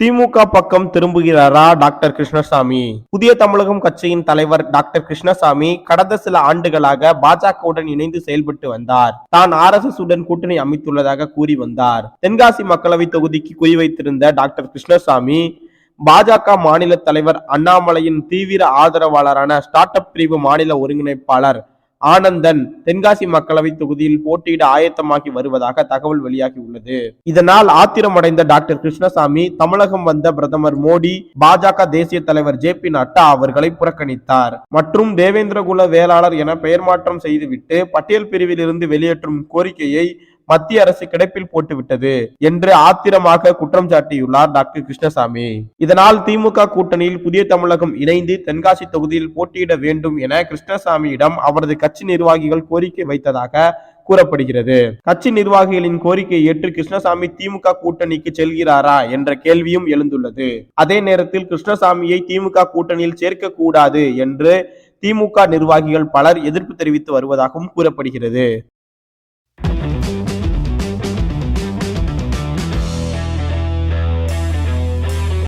திமுக பக்கம் திரும்புகிறாரா டாக்டர் கிருஷ்ணசாமி? புதிய தமிழகம் கட்சியின் தலைவர் டாக்டர் கிருஷ்ணசாமி கடந்த சில ஆண்டுகளாக பாஜகவுடன் இணைந்து செயல்பட்டு வந்தார். தான் ஆர் எஸ் எஸ் உடன் கூட்டணி அமைத்துள்ளதாக கூறி வந்தார். தென்காசி மக்களவை தொகுதிக்கு குறிவைத்திருந்த டாக்டர் கிருஷ்ணசாமி பாஜக மாநில தலைவர் அண்ணாமலையின் தீவிர ஆதரவாளரான ஸ்டார்ட் அப் பிரிவு மாநில ஒருங்கிணைப்பாளர் ஆனந்தன் தென்காசி மக்களவை தொகுதியில் போட்டியிட ஆயத்தமாகி வருவதாக தகவல் வெளியாகி உள்ளது. இதனால் ஆத்திரமடைந்த டாக்டர் கிருஷ்ணசாமி தமிழகம் வந்த பிரதமர் மோடி பாஜக தேசிய தலைவர் ஜே பி நட்டா அவர்களை புறக்கணித்தார். மற்றும் தேவேந்திரகுல வேளாளர் என பெயர் மாற்றம் செய்துவிட்டு பட்டியல் பிரிவில் இருந்து வெளியேற்றும் கோரிக்கையை மத்திய அரசு கிடப்பில் போட்டுவிட்டது என்று ஆத்திரமாக குற்றம் சாட்டியுள்ளார் டாக்டர் கிருஷ்ணசாமி. இதனால் திமுக கூட்டணியில் புதிய தமிழகம் இணைந்து தென்காசி தொகுதியில் போட்டியிட வேண்டும் என கிருஷ்ணசாமியிடம் அவரது கட்சி நிர்வாகிகள் கோரிக்கை வைத்ததாக கூறப்படுகிறது. கட்சி நிர்வாகிகளின் கோரிக்கையை ஏற்று கிருஷ்ணசாமி திமுக கூட்டணிக்கு செல்கிறாரா என்ற கேள்வியும் எழுந்துள்ளது. அதே நேரத்தில் கிருஷ்ணசாமியை திமுக கூட்டணியில் சேர்க்க கூடாது என்று திமுக நிர்வாகிகள் பலர் எதிர்ப்பு தெரிவித்து வருவதாகவும் கூறப்படுகிறது.